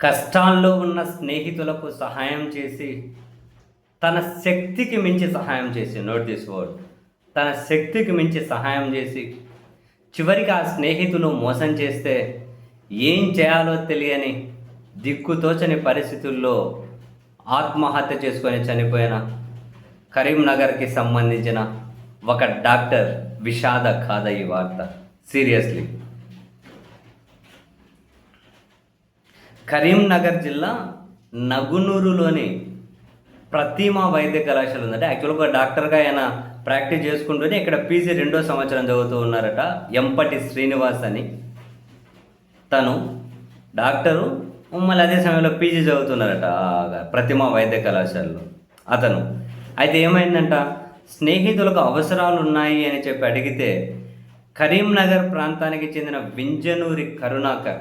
కష్టాల్లో ఉన్న స్నేహితులకు సహాయం చేసి తన శక్తికి మించి సహాయం చేసి నోట్ దిస్ వర్డ్ తన శక్తికి మించి సహాయం చేసి చివరికి ఆ స్నేహితులు మోసం చేస్తే ఏం చేయాలో తెలియని దిక్కుతోచని పరిస్థితుల్లో ఆత్మహత్య చేసుకొని చనిపోయిన కరీంనగర్కి సంబంధించిన ఒక డాక్టర్ విషాద కాద ఈ వార్త. సీరియస్లీ. కరీంనగర్ జిల్లా నగునూరులోని ప్రతిమా వైద్య కళాశాల ఉందంటే. యాక్చువల్గా ఒక డాక్టర్గా ఆయన ప్రాక్టీస్ చేసుకుంటూనే ఇక్కడ పీజీ రెండో సంవత్సరం చదువుతూ ఉన్నారట ఎంపటి శ్రీనివాస్ అని. తను డాక్టరు మళ్ళీ అదే సమయంలో పీజీ చదువుతున్నారట ప్రతిమ ప్రతిమా వైద్య కళాశాలలో అతను. అయితే ఏమైందంట? స్నేహితులకు అవసరాలు ఉన్నాయి అని చెప్పి అడిగితే కరీంనగర్ ప్రాంతానికి చెందిన వింజనూరి కరుణాకర్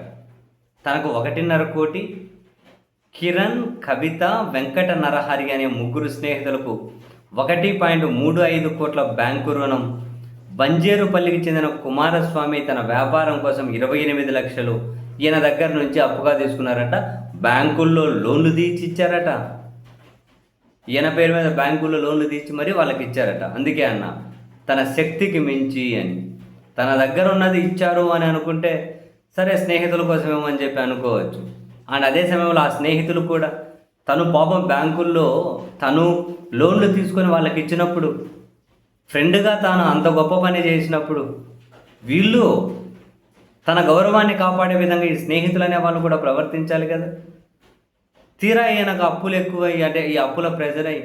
తనకు ఒకటిన్నర కోటి కిరణ్ కవిత వెంకట నరహరి అనే ముగ్గురు స్నేహితులకు ఒకటి పాయింట్ మూడు ఐదు కోట్ల బ్యాంకు రుణం. బంజేరుపల్లికి చెందిన కుమారస్వామి తన వ్యాపారం కోసం ఇరవై ఎనిమిది లక్షలు ఈయన దగ్గర నుంచి అప్పుగా తీసుకున్నారట. బ్యాంకుల్లో లోన్లు తీర్చి ఇచ్చారట. ఈయన పేరు మీద బ్యాంకుల్లో లోన్లు తీర్చి మరీ వాళ్ళకి ఇచ్చారట. అందుకే అన్న తన శక్తికి మించి అని. తన దగ్గర ఉన్నది ఇచ్చారు అని అనుకుంటే సరే స్నేహితుల కోసమేమో అని చెప్పి అనుకోవచ్చు. అండ్ అదే సమయంలో ఆ స్నేహితులు కూడా తను పాపం బ్యాంకుల్లో తను లోన్లు తీసుకొని వాళ్ళకి ఇచ్చినప్పుడు ఫ్రెండ్గా తాను అంత గొప్ప పని చేసినప్పుడు వీళ్ళు తన గౌరవాన్ని కాపాడే విధంగా ఈ స్నేహితులు అనే వాళ్ళు కూడా ప్రవర్తించాలి కదా. తీరా ఈయనకు అప్పులు ఎక్కువయ్యి అంటే ఈ అప్పుల ప్రెజర్ అయ్యి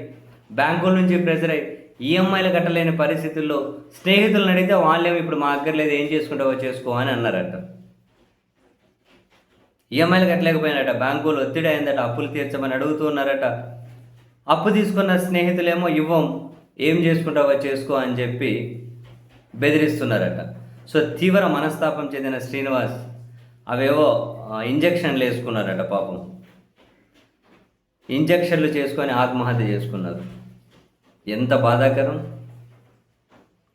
బ్యాంకుల నుంచి ప్రెజర్ అయ్యి ఈఎంఐలు కట్టలేని పరిస్థితుల్లో స్నేహితులను అడిగితే వాళ్ళేమో ఇప్పుడు మా దగ్గర లేదు ఏం చేసుకుంటావో చేసుకో అని అన్నారట. ఈఎంఐలు కట్టలేకపోయినట బ్యాంకులు ఒత్తిడి అయిందట. అప్పులు తీర్చమని అడుగుతూ ఉన్నారట. అప్పు తీసుకున్న స్నేహితులేమో ఇవ్వం ఏం చేసుకుంటావో చేసుకో అని చెప్పి బెదిరిస్తున్నారట. సో తీవ్ర మనస్తాపం చెందిన శ్రీనివాస్ అవేవో ఇంజక్షన్లు వేసుకున్నారట పాపం. ఇంజక్షన్లు చేసుకొని ఆత్మహత్య చేసుకున్నారు. ఎంత బాధాకరం.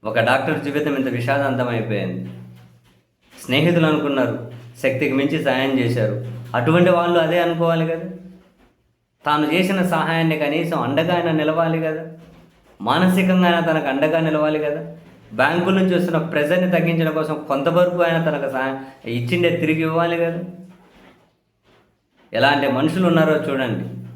ఒక డాక్టర్ జీవితం ఇంత విషాదాంతం అయిపోయింది స్నేహితులు అనుకున్నారు శక్తికి మించి సహాయం చేశారు. అటువంటి వాళ్ళు అదే అనుకోవాలి కదా? తాను చేసిన సహాయాన్ని కనీసం అండగా అయినా నిలవాలి కదా? మానసికంగా అయినా తనకు అండగా నిలవాలి కదా? బ్యాంకుల నుంచి వస్తున్న ప్రెజర్ని తగ్గించడం కోసం కొంతవరకు ఆయన తనకు సహాయం ఇచ్చిండే తిరిగి ఇవ్వాలి కదా? ఎలాంటి మనుషులు ఉన్నారో చూడండి.